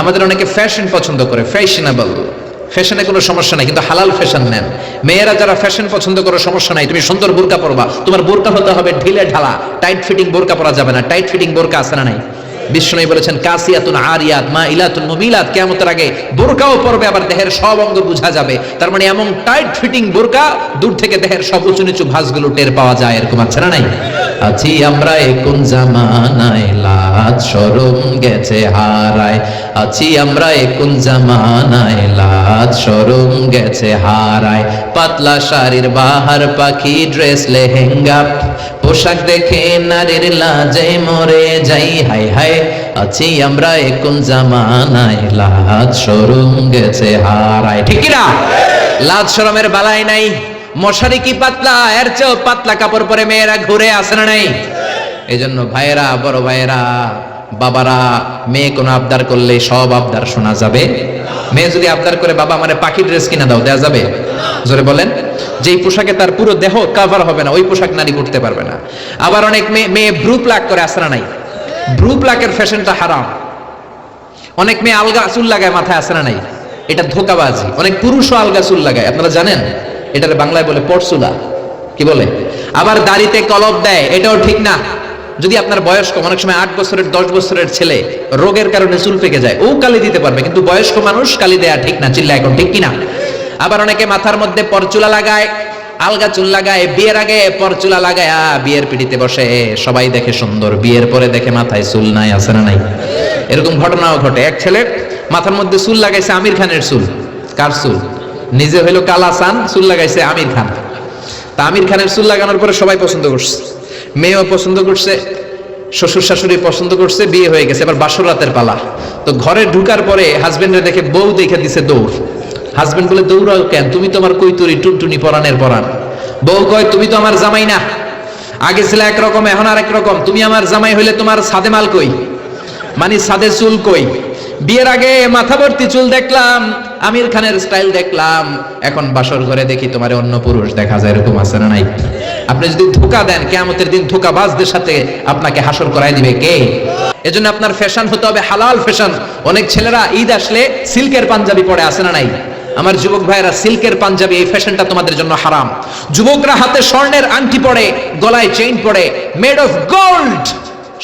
আমাদের অনেকে ফ্যাশন পছন্দ করে ফ্যাশনেবল ফ্যাশনে কোনো সমস্যা নাই, কিন্তু হালাল ফ্যাশন নেন। মেয়েরা যারা ফ্যাশন পছন্দ করে, সমস্যা নাই। তুমি সুন্দর বোরকা পরবা। তোমার বোরকা হতে হবে ঢিলে ঢালা। টাইট ফিটিং বোরকা পরা যাবে না। টাইট ফিটিং বোরকা আছে না নাই? বিষ্ণু বলেছেন, কাসিয়াতুন আরিয়াত মা ইলাতুন মুমিলাত কিয়ামতের আগে বোরকাও পরবে, আবার দেহের সব অঙ্গ বোঝা যাবে। তার মানে এমন টাইট ফিটিং বোরকা দূর থেকে দেহের সব উঁচু নিচু ভাঁজগুলো টের পাওয়া যায়, এরকম আছে না নাই? আছি আমরা কোন জামানায় লাজ শরম গেছে হারায়। আছি আমরা কোন জামানায় লাজ শরম গেছে হারায়। পাতলা শাড়ির বাহার পাখি, ড্রেস, লেহেঙ্গা, পোশাক দেখে নারীর লাজে মরে যাই, হাই হাই। আছি আমরা কোন জামানায় লাজ শরম গেছে হারায়। ঠিক না লাজ শরমের বালাই নাই। মশারি কি পাতলা? এর চেয়েও পাতলা কাপড় পরে মেয়েরা ঘুরে আসে না নাই? এই জন্য ভাইয়েরা, বড় ভাইয়েরা, বাবারা, মেয়ে কোনো আবদার করলে সব আবদার শোনা যাবে। মেয়ে যদি আবদার করে, বাবা আমারে পাখি ড্রেস কিনা দাও, দেয়া যাবে? জোরে বলেন। যেই পোশাকে তার পুরো দেহ কাভার হবে না, ওই পোশাক নারী পড়তে পারবে না। আবার অনেক মেয়ে মেয়ে ব্রু প্লাক করে আসরা নাই? ব্রু প্লাকের ফ্যাশনটা হারাম। অনেক মেয়ে আলগা চুল লাগায় মাথায় আসরা নাই? এটা ধোকাবাজি। অনেক পুরুষও আলগা চুল লাগায়। আপনারা জানেন? এটার বাংলায় বলে পরচুলা। কি বলে? আবার দাড়িতে কলব দেয়, এটাও ঠিক না। যদি আপনার বয়স কম অনেক সময় আট বছরের, দশ বছরের ছেলে রোগের কারণে চুল পেকে যায়, ও কালি দিতে পারবে, কিন্তু বয়স্ক মানুষ কালি দেয়া ঠিক না চিল্লা এখন ঠিক কিনা? আবার অনেকে মাথার মধ্যে পরচুলা লাগায়, আলগা চুল লাগায়, বিয়ের আগে পরচুলা লাগায় বিয়ের পিড়িতে বসে সবাই দেখে সুন্দর, বিয়ের পরে দেখে মাথায় চুল নাই, আছে না নাই? এরকম ঘটনাও ঘটে। এক ছেলে মাথার মধ্যে চুল লাগাইছে আমির খানের চুল। কার চুল? নিজে হইল কালাসান চুল লাগাইছে আমির খান। তা আমির খানের চুল লাগানোর পরে সবাই পছন্দ করছে। মেয়েও পছন্দ করছে, শ্বশুর শাশুড়ি পছন্দ করছে, বিয়ে হয়ে গেছে। এবার বাসর রাতের পালা। তো ঘরে ঢুকার পরে হাজবেন্ডে দেখে বউ দেখে দিছে দৌড়। হাজবেন্ড বলে, দৌড়াও কেন? তুমি তো আমার কৈতুরি, টুনটুনি পরানের পরান বউ কয়, তুমি তো আমার জামাই না। আগে ছিল একরকম, এখন আর একরকম তুমি আমার জামাই হইলে তোমার সাদে মাল কই? মানে সাদে চুল কই? বিয়ের আগে মাথা ভর্তি চুল দেখলাম আমির খানের স্টাইল দেখলাম। এখন বাসর ঘরে দেখি তোমার অন্য পুরুষ দেখা যায়, এরকম আছে না নাই? আপনি যদি ধোকা দেন, কেয়ামতের দিন ধোকাবাজদের সাথে আপনাকে হাসর করাই দিবে কে? এজন্য আপনার ফ্যাশন হতে হবে হালাল ফ্যাশন অনেক ছেলেরা ঈদ আসলে সিল্কের পাঞ্জাবি পরে আসে না নাই? আমার যুবক ভাইয়েরা, সিল্কের পাঞ্জাবি, এই ফ্যাশনটা তোমাদের জন্য হারাম। যুবকরা হাতে স্বর্ণের আংটি পরে, গলায় চেইন পরে মেড অফ গোল্ড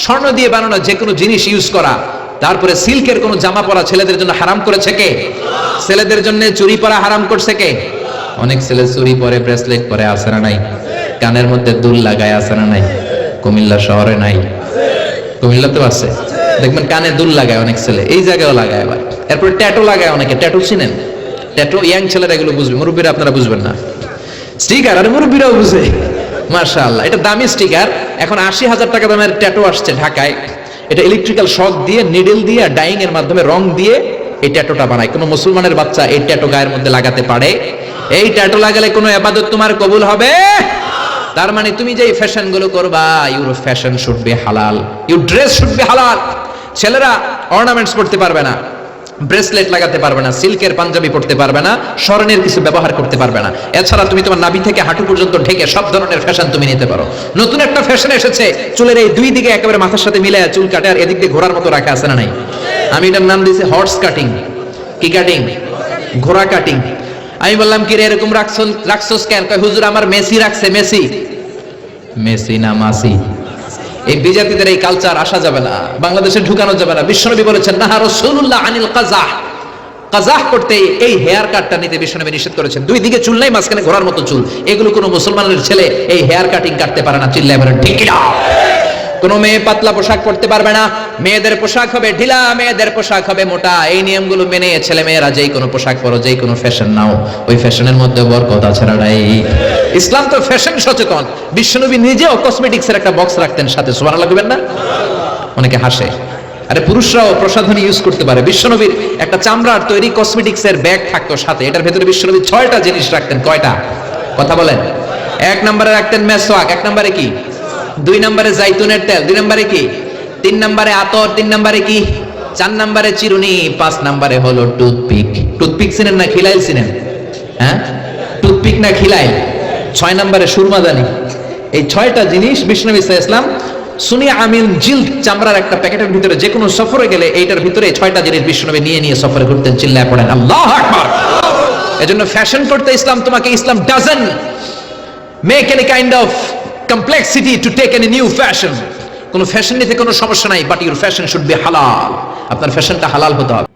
স্বর্ণ দিয়ে বানানো যে কোনো জিনিস ইউজ করা। তারপরে সিল্কের কোনো জামা পরা ছেলেদের জন্য হারাম করেছে কে? ছেলেদের জন্য চুরি পরা হারাম করছে কে? অনেক ছেলে চুরি পরে ব্রেসলেট পরে আসে না নাই? কানের মধ্যে দুল লাগায় আসে না নাই? কুমিল্লা শহরে নাই? কুমিল্লাতেও আছে। দেখবেন কানে দুল লাগায় অনেক ছেলে। এই জায়গায়ও লাগায় আবার। এরপরে ট্যাটু লাগায় অনেকে। ট্যাটু চিনেন? ট্যাটু ইয়াং ছেলেরা এগুলো বুঝবে। মুরব্বীরা আপনারা বুঝবেন না। স্টিকার আর মুরব্বীরাও বুঝে। মাশাআল্লাহ। এটা দামি স্টিকার এখন আশি হাজার টাকা দামের ট্যাটু আসছে ঢাকায়। এটা ইলেকট্রিক্যাল শক দিয়ে নিডেল দিয়ে ডাইং এর মাধ্যমে রং দিয়ে এই ট্যাটোটা বানায়। কোনো মুসলমানের বাচ্চা এই ট্যাটো গায়ের মধ্যে লাগাতে পারে? এই ট্যাটো লাগালে কোনো আবাদত তোমার কবুল হবে? তার মানে তুমি যে ফ্যাশনগুলো করবা your fashion should be halal your dress should be halal ছেলেরা অর্নামেন্টস করতে পারবে না। ব্রেসলেট লাগাতে পারবে না, সিল্কের পাঞ্জাবি পড়তে পারবে না, স্বর্ণের কিছু ব্যবহার করতে পারবে না। এছাড়া তুমি তোমার নাভি থেকে হাঁটু পর্যন্ত ঢেকে সব ধরনের ফ্যাশন তুমি নিতে পারো। নতুন একটা ফ্যাশন এসেছে, চুলের এই দুই দিকে একেবারে মাথার সাথে মিলে চুল কাটে আর এদিক দিয়ে ঘোরার মতো রাখা আছে না নাই? আমি এটার নাম দিয়েছি হর্স কাটিং কি কাটিং ঘোড়া কাটিং আমি বললাম, কি রে, এরকম রাখছো রাখছোস কেন? হুজুর, আমার মেসি রাখছে, মেসি। মেসি না, মাসি। এই বিজাতিদের এই কালচার আসা যাবে না, বাংলাদেশে ঢুকানো যাবে না। বিশ্বনবী বলেছেন না রসুল্লাহ আনিল কাজাহ কাজাহ করতে এই হেয়ার কাটটা নিতে বিশ্বনবী নিষেধ করেছেন। দুই দিকে চুল নাই, মাঝখানে ঘোরার মতো চুল। এগুলো কোনো মুসলমানের ছেলে এই হেয়ার কাটিং কাটতে পারে না। চিল্লাই বলেন, ঠিক না। কোনো মেয়ে পাতলা পোশাক পরতে পারবে না। মেয়েদের পোশাক হবে ঢিলা, মেয়েদের পোশাক হবে মোটা। এই নিয়মগুলো মেনে ছেলে মেয়েরা যেই কোনো পোশাক পরো, যেই কোনো ফ্যাশন নাও। ওই ফ্যাশনের মধ্যে বরকত আছে নাই? ইসলাম তো ফ্যাশন সচেতন। বিশ্বনবী নিজেও কসমেটিক্সের একটা বক্স রাখতেন সাথে সোয়ার লাগবেন না? অনেকে হাসে। আরে পুরুষরাও প্রসাধনী ইউজ করতে পারে। বিশ্বনবীর একটা চামড়ার তৈরি কসমেটিক্সের ব্যাগ থাকতো সাথে। এটার ভেতরে বিশ্বনবী ছয়টা জিনিস রাখতেন, কয়টা? কথা বলেন। এক নম্বরে রাখতেন মেসওয়াক, এক নম্বরে কি? দুই নম্বরে জাইতুনের তেল, দুই নম্বরে কি? তিন নম্বরে আতর, তিন নম্বরে কি? চার নম্বরে চিরুনি, পাঁচ নম্বরে হলো টুথপিক টুথপিক চিনেন না খিলাইল চিনেন? হ্যাঁ? টুথপিক না খিলাইল? ছয় নম্বরে সুরমাদানি। এই ছয়টা জিনিস বিষ্ণু ইসলাম সুনি আমিন জিল্দ চামড়ার একটা প্যাকেটের ভিতরে যে কোনো সফরে গেলে এইটার ভিতরে ছয়টা জিনিস বিশ্বনবী নিয়ে নিয়ে সফরে ঘুরতেন, চিল্লায় পড়েন। আল্লাহ আকবার! এজন্য ফ্যাশন করতে ইসলাম তোমাকে, Islam doesn't make any kind of complexity to take any new fashion কোনো ফ্যাশন নিতে কোনো সমস্যা নাই but your fashion should be halal আপনার ফ্যাশনটা হালাল হতে হবে।